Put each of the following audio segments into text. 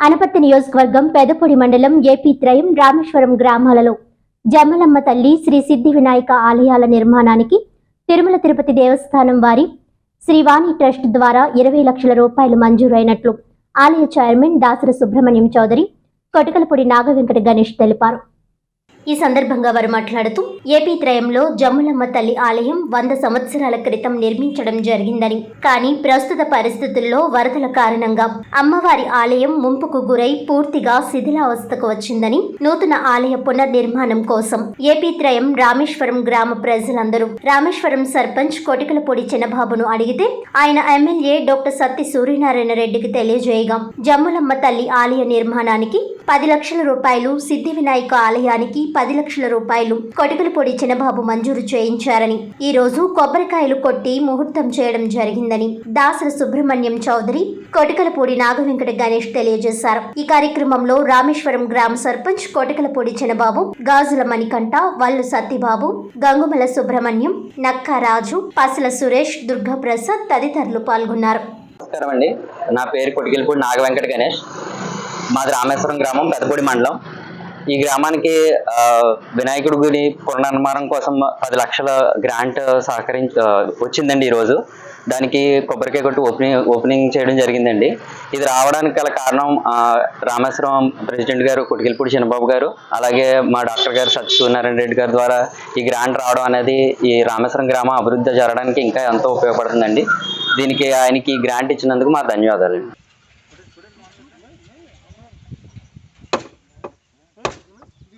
అనపర్తి నియోజకవర్గం పెదపొడి మండలం ఏపీ త్రయం రామేశ్వరం గ్రామాలలో జమ్మలమ్మ తల్లి శ్రీ సిద్ధి వినాయక ఆలయాల నిర్మాణానికి తిరుమల తిరుపతి దేవస్థానం వారి శ్రీవాణి ట్రస్ట్ ద్వారా ఇరవై లక్షల రూపాయలు మంజూరైనట్లు ఆలయ చైర్మన్ దాసర సుబ్రహ్మణ్యం చౌదరి కొటకలపూడి నాగవెంకట గణేష్ తెలిపారు. ఈ సందర్భంగా వారు మాట్లాడుతూ ఏపీ త్రయంలో జమ్ములమ్మ తల్లి ఆలయం వంద సంవత్సరాల క్రితం నిర్మించడం జరిగిందని. కానీ ప్రస్తుత పరిస్థితుల్లో వరదల కారణంగా అమ్మవారి ఆలయం ముంపుకు గురై పూర్తిగా శిథిలావస్థకు వచ్చిందని నూతన ఆలయ పునర్నిర్మాణం కోసం ఏపీ త్రయం రామేశ్వరం గ్రామ ప్రజలందరూ రామేశ్వరం సర్పంచ్ కొటికలపూడి చిన్నబాబును అడిగితే ఆయన ఎమ్మెల్యే డాక్టర్ సత్తి సూర్యనారాయణ రెడ్డికి తెలియజేయగా జమ్ములమ్మ తల్లి ఆలయ నిర్మాణానికి పది లక్షల రూపాయలు సిద్ధి వినాయక ఆలయానికి పది లక్షల రూపాయలు కొటికలపూడి చిన్నబాబు మంజూరు చేయించారని. ఈ రోజు కొబ్బరికాయలు కొట్టి ముహూర్తం చేయడం జరిగిందని దాసర సుబ్రహ్మణ్యం చౌదరి కొటికలపూడి నాగవెంకట గణేష్ తెలియజేశారు. ఈ కార్యక్రమంలో రామేశ్వరం గ్రామ సర్పంచ్ కొటికలపూడి చిన్నబాబు గాజుల మణికంఠ వల్లు సత్తిబాబు గంగుమల సుబ్రహ్మణ్యం నక్కా రాజు పసల సురేష్ దుర్గాప్రసాద్ తదితరులు పాల్గొన్నారు. నమస్కారం అండి నా పేరు కొటికెళ్ళపూడి నాగ వెంకట గణేష్. మాది రామేశ్వరం గ్రామం పెదపూడి మండలం. ఈ గ్రామానికి వినాయకుడి గుడి పునర్నిర్మాణం కోసం పది లక్షల గ్రాంట్ సహకరించి వచ్చిందండి ఈరోజు. దానికి కొబ్బరికాయ కొట్టి ఓపెనింగ్ ఓపెనింగ్ చేయడం జరిగిందండి. ఇది రావడానికి గల కారణం రామేశ్వరం ప్రెసిడెంట్ గారు కొటికెళ్ళపూడి చిన్నబాబు గారు. అలాగే మా డాక్టర్ గారు సత్యనారాయణ రెడ్డి గారి ద్వారా ఈ గ్రాంట్ రావడం అనేది ఈ రామేశ్వరం గ్రామం అభివృద్ధి జరగడానికి ఇంకా ఎంతో ఉపయోగపడుతుందండి. దీనికి ఆయనకి గ్రాంట్ ఇచ్చినందుకు మా ధన్యవాదాలు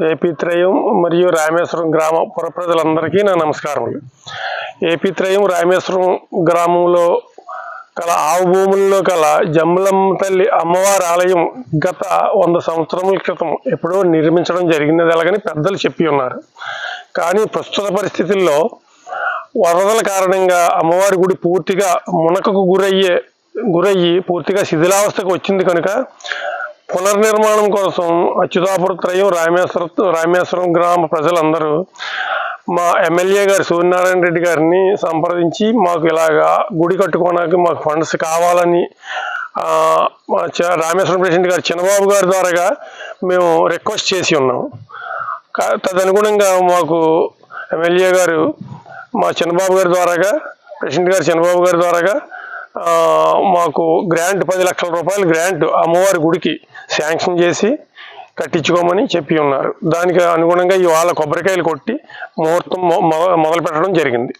త్రయం మరియు రామేశ్వరం గ్రామ పుర ప్రజలందరికీ నా నమస్కారములు. ఏపీ త్రయం రామేశ్వరం గ్రామంలో కల ఆవు భూముల్లో కల జమ్మలమ్మ తల్లి అమ్మవారి ఆలయం గత వంద సంవత్సరముల క్రితం ఎప్పుడో నిర్మించడం జరిగినది అలాగని పెద్దలు చెప్పి ఉన్నారు. కానీ ప్రస్తుత పరిస్థితుల్లో వరదల కారణంగా అమ్మవారి గుడి పూర్తిగా మునకకు గురయ్యే గురయ్యి పూర్తిగా శిథిలావస్థకు వచ్చింది కనుక పునర్నిర్మాణం కోసం అచ్యుతాపుర త్రయం రామేశ్వర రామేశ్వరం గ్రామ ప్రజలందరూ మా ఎమ్మెల్యే గారు సూర్యనారాయణ రెడ్డి గారిని సంప్రదించి మాకు ఇలాగా గుడి కట్టుకోవడానికి మాకు ఫండ్స్ కావాలని మా చ- రామేశ్వరం ప్రెసిడెంట్ గారు చిన్నబాబు గారి ద్వారాగా మేము రిక్వెస్ట్ చేసి ఉన్నాం. తదనుగుణంగా మాకు ఎమ్మెల్యే గారు మా చిన్నబాబు గారి ద్వారాగా ప్రెసిడెంట్ గారు చిన్నబాబు గారి ద్వారాగా మాకు గ్రాంట్ పది లక్షల రూపాయలు గ్రాంట్ అమ్మవారి గుడికి శాంక్షన్ చేసి కట్టించుకోమని చెప్పి ఉన్నారు. దానికి అనుగుణంగా ఇవాళ కొబ్బరికాయలు కొట్టి ముహూర్తం మొదలు పెట్టడం జరిగింది.